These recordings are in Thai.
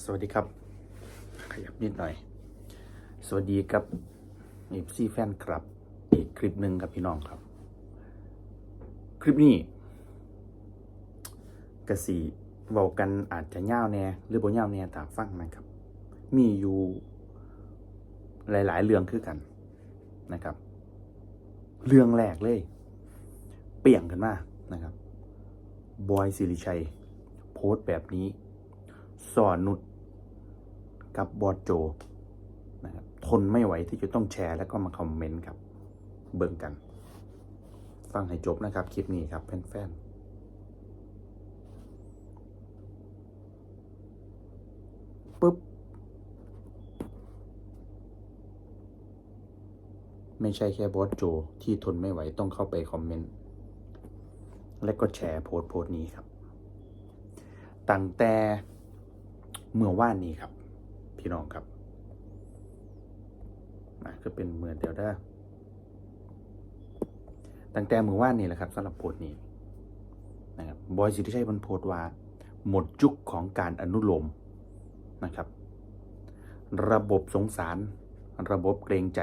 สวัสดีครับ ขยับนิดหน่อย สวัสดีครับเอฟซีแฟนครับ อีกคลิปหนึ่งครับพี่น้องครับ คลิปนี้กระสีเบากันอาจจะเง่าแน่หรือบ่เง่าแน่ตามฟังนะครับ มีอยู่หลาย ๆ เรื่องคือกันนะครับ เรื่องแรกเลย เปลี่ยงกันมากนะครับบอยสิริชัย โพสต์แบบนี้ สอนนุชกับบอสโจนะครับทนไม่ไหวที่จะต้องแชร์แล้วก็มาคอมเมนต์ครับ เบิ่งกัน ฟังให้จบนะครับ คลิปนี้ครับแฟนๆปุ๊บไม่ใช่แค่บอสโจที่ทนไม่ไหวต้องเข้าไปคอมเมนต์ และก็แชร์โพสต์โพสต์นี้ครับตั้งแต่ เมื่อว่านนี้ครับ พี่น้องครับนะก็เป็นเมื่อเดียวได้อตั้งแต่เมื่อว่านนี้แหละครับสำหรับโพสต์นี้นะครับบอยสิทธิชัยบนโพสต์ว่า หมดยุคของการอนุโลมนะครับ ระบบสงสาร ระบบเกรงใจ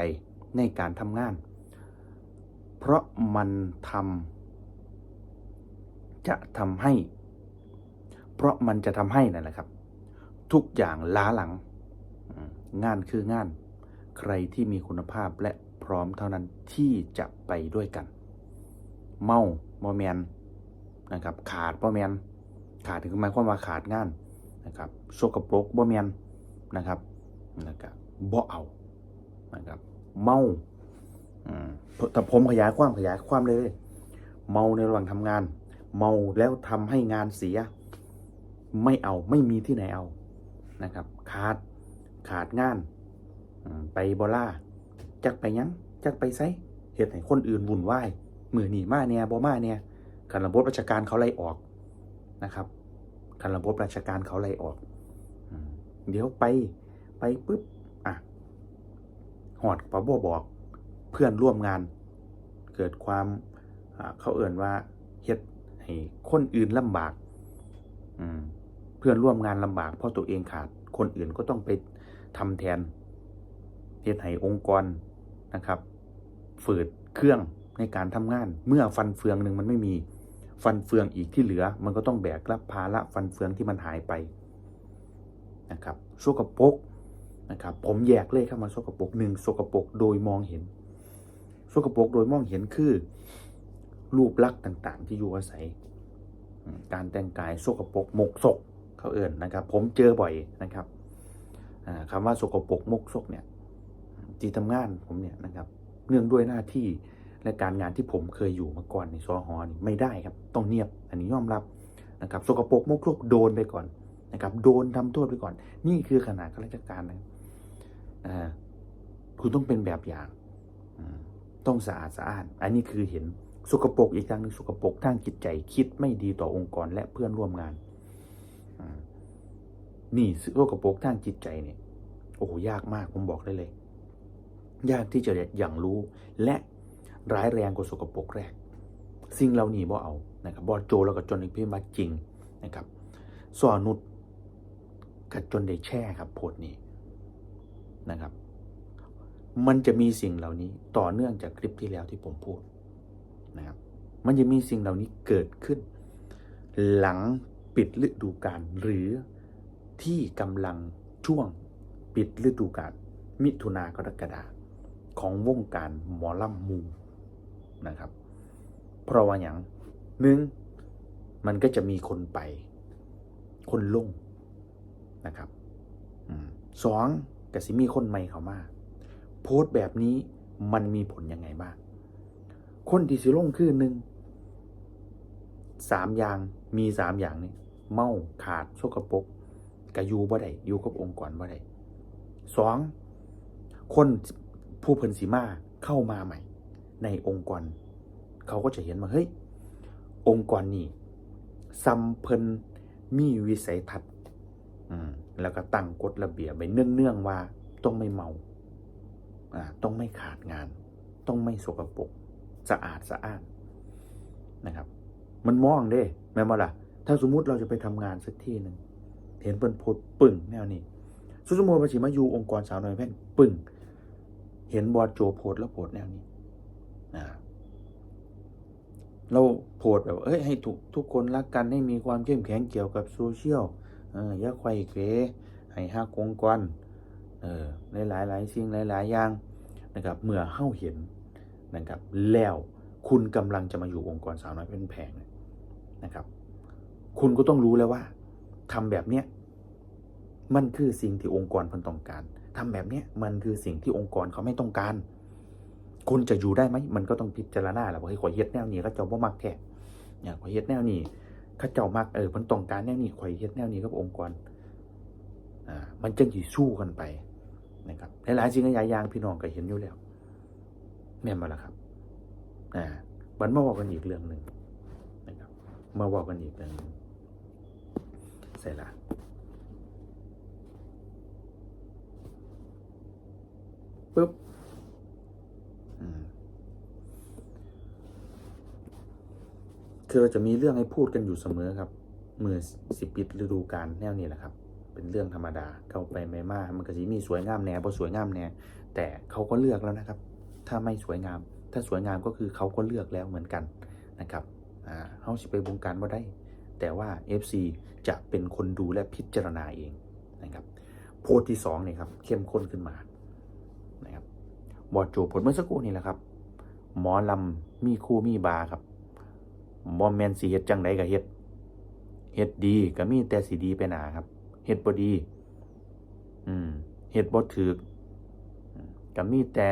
ในการทำงาน เพราะมันทำจะทำให้ เพราะมันจะทำให้นั่นแหละครับ ทุกอย่างล้าหลัง งานคืองาน ใครที่มีคุณภาพและพร้อมเท่านั้นที่จะไปด้วยกัน เมาบอแมนนะครับ ขาดบอแมนขาดถึงหมายความว่าขาดงานนะครับโชกกะปรกบอแมนนะครับนะครับบ่เอานะครับ เมาอืมแต่ผมขยายความขยายความเลย เมาในระหว่างทำงาน เมาแล้วทำให้งานเสีย ไม่เอาไม่มีที่ไหนเอา นะครับ ขาดขาดงานไปบอล่าจักไปยังจักไปไซเหตุให้คนอื่นวุ่นวายมือหนีมาเนี่ยบอมาเนี่ยการระบบราชการเขาไล่ออกนะครับการระบบราชการเขาไล่ออกเดี๋ยวไปไปปุ๊บอะหอดปะบบอก เพื่อนร่วมงาน เกิดความเขาเอื่นว่าเฮ็ดให้คนอื่นลำบาก อืม เพื่อนร่วมงานลำบากเพราะตัวเองขาด คนอื่นก็ต้องไปทำแทนเฮ็ดให้องค์กรนะครับ ฝืดเครื่องในการทำงาน เมื่อฟันเฟืองหนึ่งมันไม่มีฟันเฟืองอีกที่เหลือ มันก็ต้องแบกรับภาระฟันเฟืองที่มันหายไปนะครับโสกปกนะครับ ผมแยกเลยเข้ามาโสกปกหนึ่งโสกปกโดยมองเห็นโสกปกโดยมองเห็นคือ รูปลักษณ์ต่าง ๆ ที่อยู่อาศัย การแต่งกายโสกปกหมกศก เขาเอื่นนะครับ ผมเจอบ่อยนะครับอ่าคำว่าสกปรกมกซกเนี่ยจีทำงานผมเนี่ยนะครับ เนื่องด้วยหน้าที่และการงานที่ผมเคยอยู่มาก่อนในซอฮอนี่ไม่ได้ครับ ต้องเนียบอันนี้ยอมรับนะครับสกปรกมกซกโดนไปก่อนนะครับ โดนทำโทษไปก่อน นี่คือขนาดข้าราชการนะคุณต้องเป็นแบบอย่างต้องสะอาดสะอาดอันนี้คือเห็นสกปรกอีกอย่างหนึงสกปรกทางจิตใจคิดไม่ดีต่อองค์กรและเพื่อนร่วมงาน นี่โรคกระโปรกทางจิตใจเนี่ยโอ้โหยากมากผมบอกได้เลย ยากที่จะอย่างรู้และร้ายแรงกว่าสกปรกแรก สิ่งเหล่านี้บ่เอานะครับบอโจแล้วก็จนในพิมพ์มาจริงนะครับสอนุดกัดจนได้แช่ครับโพดนี้นะครับ มันจะมีสิ่งเหล่านี้ต่อเนื่องจากคลิปที่แล้วที่ผมพูดนะครับ มันจะมีสิ่งเหล่านี้เกิดขึ้น หลัง ปิดฤดูกาลหรือที่กำลังช่วงปิดฤดูกาลมิถุนากรกฎาของวงการหมอลำมูนะครับ เพราะว่าอย่างหนึ่งมันก็จะมีคนไป คนลงนะครับสองกสิมีคนใหม่เข้ามา โพสต์แบบนี้มันมีผลยังไงบ้าง คนที่สิลงคือหนึ่ง สามอย่างมีสามอย่างนี่เมาขาดโชกปรกกะยูบ่ได้อยู่กับองค์กรบ่ได้สองคนผู้เพิ่นสีมาเข้ามาใหม่ ในองค์กร เขาก็จะเห็นว่าเฮ้ยองค์กรนี้ซัมเพิ่นมีวิสัยทัศน์แล้วก็ตั้งกฎระเบียบไปเนื่องๆว่าต้องไม่เมาต้องไม่ขาดงาน ต้องไม่สกปรกสะอาดสะอาดนะครับ มันมองเด้แม่นบ่ล่ะ ถ้าสมมุติเราจะไปทำงานสักที่หนึ่งเห็นเปิ้นโพดปึ่งแนวนี้สุสมมติว่าสิมาอยู่องค์กรสาวน้อยแพงปึ่ง เห็นบอดโจโพดแล้วโพดแนวนี้นะเราโพดแบบ เอ้ยให้ทุกทุกคนรักกันให้มีความเข้มแข็งเกี่ยวกับโซเชียลเออย่าไขว้เขวให้ฮักองค์กรเออหลายหลายสิ่งหลายๆอย่างนะครับเมื่อเฮ้าเห็นนะครับแล้วคุณกำลังจะมาอยู่องค์กรสาวน้อยเป็นแพง นะครับ คุณก็ต้องรู้แล้วว่าทำแบบเนี้ยมันคือสิ่งที่องค์กรเพิ่นต้องการทำแบบเนี้ยมันคือสิ่งที่องค์กรเขาไม่ต้องการ คุณจะอยู่ได้ไหมมันก็ต้องพิจารณาแหละว่าเฮ้ยข่อยเฮ็ดแนวนี้เขาเจ้าบ่มักแท้เนี่ยข่อยเฮ็ดแนวนี้เขาเจ้ามักเออเพิ่นต้องการแนวนี้ข่อยเฮ็ดแนวนี้กับองค์กรอ่ามันจังสิสู้กันไปนะครับหลายๆสิ่งหลายอย่างพี่น้องก็เห็นอยู่แล้วแม่นบ่ล่ะครับอ่าบันมาบอกกันอีกเรื่องหนึ่ง มาบอกกันอีกหนึ่งใส่ละปึ๊บคือเราจะมีเรื่องให้พูดกันอยู่เสมอครับเมื่อสิบปิดฤดูกาลแนวนี้แหละครับ เป็นเรื่องธรรมดาเข้าไปไม่มากมันก็จะมีสวยงามแน่พอสวยงามแน่แต่เขาก็เลือกแล้วนะครับ ถ้าไม่สวยงาม ถ้าสวยงามก็คือเขาก็เลือกแล้วเหมือนกันนะครับ อ่าเขาสิไปบงการว่าได้ แต่ว่า FC จะเป็นคนดูและพิจารณาเองนะครับโพสที่สองเนี่ยครับเข้มข้นขึ้นมานะครับบอดโจผลเมื่อสักครู่นี่แหละครับ หมอลำมีคู่มีบาครับบอมแมนสีเฮ็ดจังไดก็เฮ็ดเฮ็ดดีก็มีแต่สีดีไปหนาครับเฮ็ดบ่ดี อืมเฮ็ดบ่ถูกอืมก็มีแต่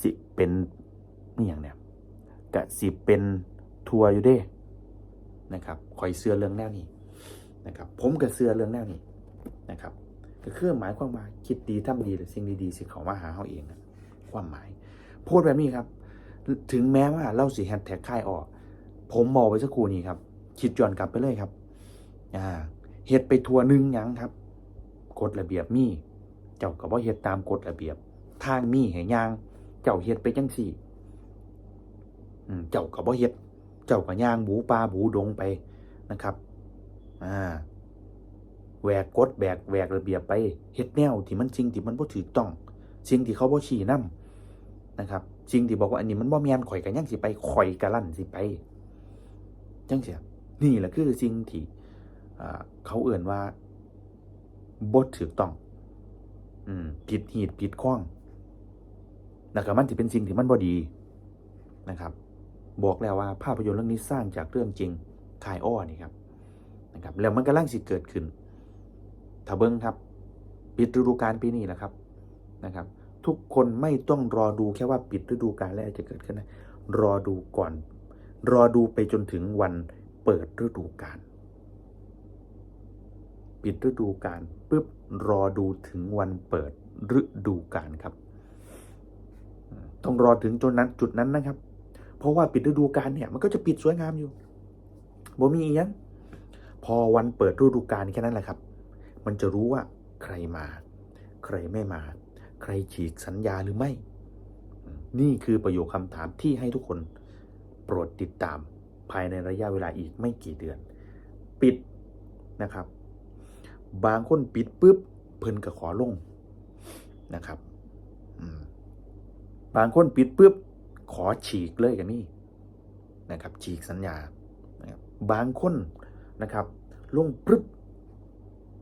สิเป็นนี่อย่างเนี่ยก็สิเป็น ทัวร์อยู่เด้นะครับคอยเสื้อเรื่องแนวนี้นะครับ ผมก็เสื้อเรื่องแนวนี้นะครับก็คือหมายความว่าคิดดีทำดีหรือสิ่งดีๆสิเขามาหาเขาเองนะความหมายพูดแบบนี้ครับ ถึงแม้ว่าเล่าสีแฮชแท็กค่ายออก ผมมองไปสักครู่นี้ครับ คิดย้อนกลับไปเลยครับอ่าเฮ็ดไปทัวร์หนึงยังครับกฎระเบียบมีเจ้าก็บ่เฮ็ดตามกฎระเบียบ ทางมีให้ย่าง เจ้าเฮ็ดไปจังซี่เจ้าก็บ่เฮ็ด เจ้าก็ย่างบูปลาบูดงไปนะครับอ่าแหวกกฎแบกแหวกระเบียบไปเฮ็ดแนวที่มันสิ่งที่มันบ่ถูกต้องสิ่งที่เขาบ่ชี้นํนะครับสิ่งที่บอกว่าอันนี้มันบ่แม่นข่อยก็ยังสิไปข่อยก็ลั่นสิไปจังซี่นี่แหละคือสิ่งที่อ่าเขาเอื่นว่าบ่ถูกต้อง อืมผิดหีดผิดข้องนะครับมันสิเป็นสิ่งที่มันบ่ดีนะครับ บอกแล้วว่าภาพยนตร์เรื่องนี้สร้างจากเรื่องจริงคายอ้อนี่ครับนะครับแล้วมันกำลังสิเกิดขึ้นถ้าเบิ้งครับปิดฤดูกาลปีนี้แหละครับนะครับ ทุกคนไม่ต้องรอดูแค่ว่าปิดฤดูกาลแล้วจะเกิดขึ้นนะรอดูก่อน รอดูไปจนถึงวันเปิดฤดูกาลปิดฤดูกาลปุ๊บรอดูถึงวันเปิดฤดูกาลครับ ต้องรอถึงจนนั้นจุดนั้นนะครับ เพราะว่าปิดฤดูกาลเนี่ยมันก็จะปิดสวยงามอยู่บ่มีอีกยังพอวันเปิดฤดูกาลแค่นั้นแหละครับ มันจะรู้ว่าใครมา ใครไม่มา ใครฉีกสัญญาหรือไม่ นี่คือประโยคคำถามที่ให้ทุกคนโปรดติดตามภายในระยะเวลาอีกไม่กี่เดือน ปิดนะครับ บางคนปิดปุ๊บเพิ่นก็ขอลงนะครับบางคนปิดปุ๊บ ขอฉีกเลยกันนี่นะครับ ฉีกสัญญานะครับบางคนนะครับลงปุ๊บ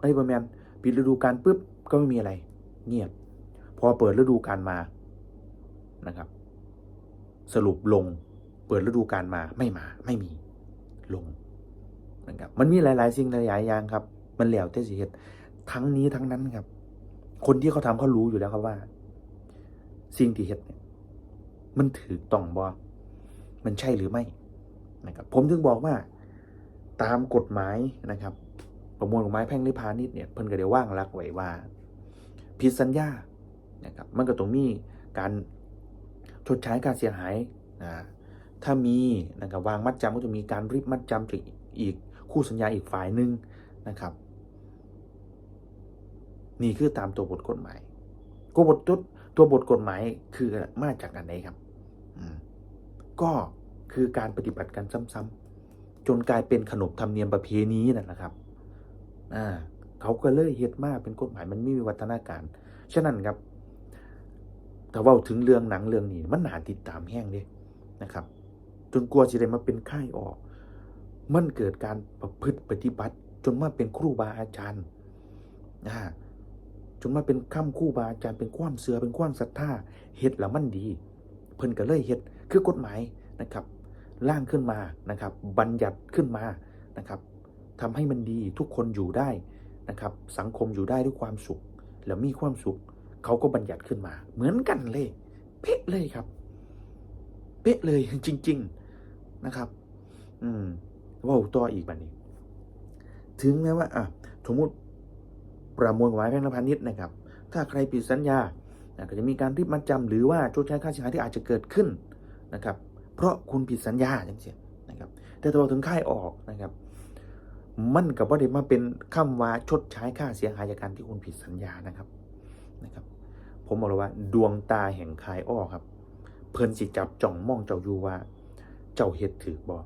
ไอ้บอแมนปิดฤดูกาลปุ๊บก็ไม่มีอะไร เงียบ พอเปิดฤดูกาลมานะครับ สรุปลงเปิดฤดูกาลมาไม่มาไม่มีลงนะครับมันมีหลาย ๆ สิ่งหลายๆอย่างครับ มันแล้วแต่สิเหตุทั้งนี้ทั้งนั้นครับ คนที่เขาทำเขารู้อยู่แล้วครับว่า สิ่งที่เฮ็ดเนี่ย มันถือต้องบอมันใช่หรือไม่นะครับผมถึงบอกว่าตามกฎหมายนะครับ ประมวลกฎหมายแพ่งและพาณิชย์เนี่ยเพิ่นก็ได้ว่างรักไว้ว่าผิดสัญญานะครับมันก็ต้องมีการชดใช้การเสียหายนะถ้ามีนะครับวางมัดจำก็จะมีการริบมัดจำจากอีกคู่สัญญาอีกฝ่ายหนึ่งนะครับ นี่คือตามตัวบทกฎหมายตัวบทตัวบทกฎหมายคือมาจากอันไหนครับ ก็คือการปฏิบัติกันซ้ำๆจนกลายเป็นขนบธรรมเนียมประเพณีนั่นแหละครับอ่าเขาก็เลยเฮ็ดมากเป็นกฎหมายมันไมีวิวัฒนาการฉะนั้นครับแต่เว่าถึงเรื่องหนังเรื่องนี้มันหนาติดตามแห้งเด้นะครับ จนกลัวสิได้มาเป็นค่ายออก มันเกิดการประพฤติปฏิบัติ จนมาเป็นครูบาอาจารย์อาจนมาเป็นข้ามครู่บาอาจารย์เป็นความเสือเป็นความศรัทธาเฮ็ดแล้วมันดี เพิ่นก็เลยเฮ็ด คือกฎหมายนะครับร่างขึ้นมานะครับบัญญัติขึ้นมานะครับทำให้มันดีทุกคนอยู่ได้นะครับสังคมอยู่ได้ด้วยความสุข แล้วมีความสุขเขาก็บัญญัติขึ้นมา เหมือนกันเลย เป๊ะเลยครับ เป๊ะเลยจริง ๆนะครับ อืมว่าต่ออีกแบัดนี้ ถึงแม้ว่าอะสมมติประมวลกฎหมายแพ่งและพาณิชย์นะครับ ถ้าใครผิดสัญญาก็จะมีการรีบมัดจำหรือว่าชดใช้ค่าเสียหายที่อาจจะเกิดขึ้น นะครับ เพราะคุณผิดสัญญาจังซี่นะครับ แต่ตัวถึงค่ายออกนะครับ มันกับว่าได้มาเป็นคำว่าชดใช้ค่าเสียหายจากการที่คุณผิดสัญญานะครับนะครับ ผมบอกเลยว่า ดวงตาแห่งคายอ้อครับ เพิ่นสิจับจ้องมองเจ้าอยู่ว่า เจ้าเฮ็ดถือบ่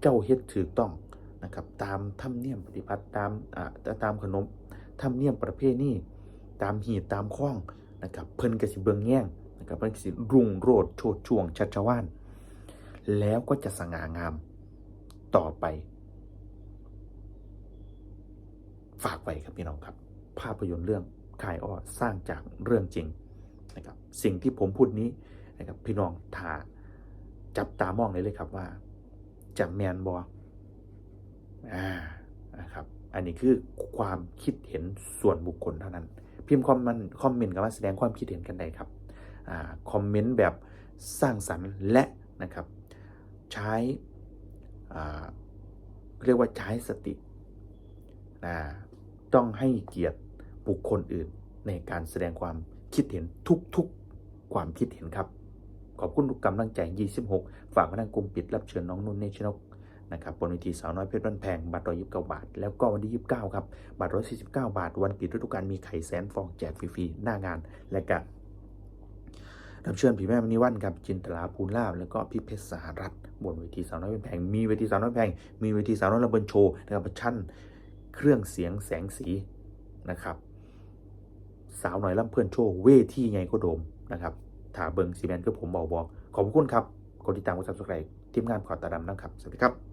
เจ้าเฮ็ดถือต้องนะครับ ตามธรรมเนียมปฏิบัติตามอ่าตามขนมธรรมเนียมประเพณีตามหีดตามข้องนะครับ เพิ่นก็สิเบิ่งแย่ง นะครับเพิ่นก็สิรุ่งโรจน์โชดช่วงชัชวาน แล้วก็จะสง่างามต่อไป ฝากไว้ครับพี่น้องครับ ภาพยนตร์เรื่องคายอ้อสร้างจากเรื่องจริงนะครับสิ่งที่ผมพูดนี้นะครับพี่น้องทาจับตามองเลยเลยครับว่าจะแมนบออ่านะครับอันนี้คือความคิดเห็นส่วนบุคคลเท่านั้น พิมพ์คอมมันคอมเมนต์กันมาแสดงความคิดเห็นกันได้ครับ คอมเมนต์แบบสร้างสรรค์และนะครับใช้เรียกว่าใช้สตินะต้องให้เกียรติบุคคลอื่นในการแสดงความคิดเห็นทุกๆความคิดเห็นครับ ขอบคุณทุกกำลังใจ 26 ฝากมาทางกลุ่มปิดรับเชิญน้องนุ่นเนชนกนะครับบนเวทีสาวน้อยเพชรบ้านแพงบัตรร้อยยิบเก้าบาท แล้วก็วันที่29ครับบัตรร้อยสี่สิบเก้าบาท วันปิดฤดูกาลมีไข่แสนฟองแจกฟรีๆหน้างานและก็ รับเชิญผีแม่มณีวันครับจินตลาภูลาภแล้วก็พี่เพชรสหรัฐบนเวทีสาวน้อยเพชรแพงมีเวทีสาวน้อยแพงมีเวทีสาวน้อยระเบิดโชว์นะครับชั่นเครื่องเสียงแสงสีนะครับ สาวหน่อยลำเพื่อนโชว์เวทีไงก็โดมนะครับถ้าเบิงซีแมนก็ผมบอกบอกขอบคุณครับกดติดตามกดซับสไครต์ทีมงานขอตาดำนะครับ สวัสดีครับ